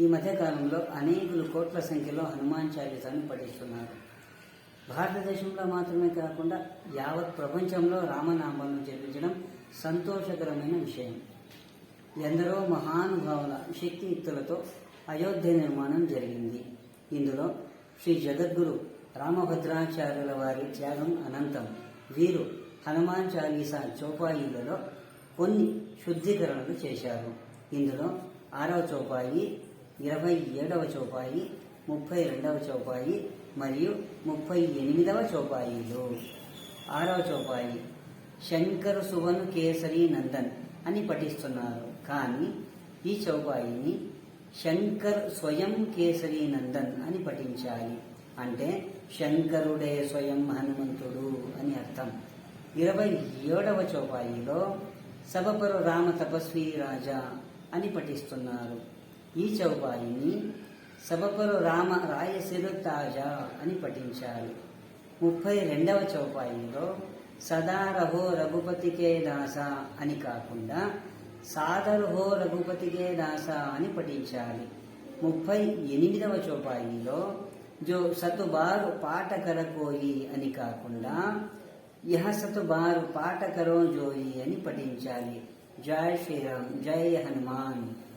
ఈ కాలంలో అనేకులు కోట్ల సంఖ్యలో హనుమాన్ చాలీసాను పఠిస్తున్నారు. భారతదేశంలో మాత్రమే కాకుండా యావత్ ప్రపంచంలో రామనామాలను జపించడం సంతోషకరమైన విషయం. ఎందరో మహానుభావుల శక్తియుక్తులతో అయోధ్య నిర్మాణం జరిగింది. ఇందులో శ్రీ జగద్గురు రామభద్రాచార్యుల వారి త్యాగం అనంతం వీరు హనుమాన్ చాలీసా చౌపాయిలలో కొన్ని శుద్ధీకరణలు చేశారు. ఇందులో ఆరవ చౌపాయి ఇరవై ఏడవ చౌపాయి ముప్పై రెండవ చౌపాయి మరియు ముప్పై ఎనిమిదవ చౌపాయిలు. ఆరవ చౌపాయి శంకర్ సువను కేసరి నందన్ అని పఠిస్తున్నారు. కానీ ఈ చౌపాయిని శంకర్ స్వయం కేసరి నందన్ అని పఠించాలి. అంటే శంకరుడే స్వయం హనుమంతుడు అని అర్థం. ఇరవై ఏడవ చౌపాయిలో సభపరు రామ తపస్వి రాజా అని పఠిస్తున్నారు. ఈ చౌపాయిని సభపరు రామ రాయసిరు తాజా అని పఠించాలి ముప్పై రెండవ చౌపాయిలో సదా రహో రఘుపతికే దాస అని కాకుండా సాదరుహో రఘుపతికే దాస అని పఠించాలి. ముప్పై ఎనిమిదవ చౌపాయిలో జో సతుబారు పాట కరకోయి అని కాకుండా యహ సతుబారు పాట కరో జోయి అని పఠించాలి. జై శ్రీరామ్ జై హనుమాన్.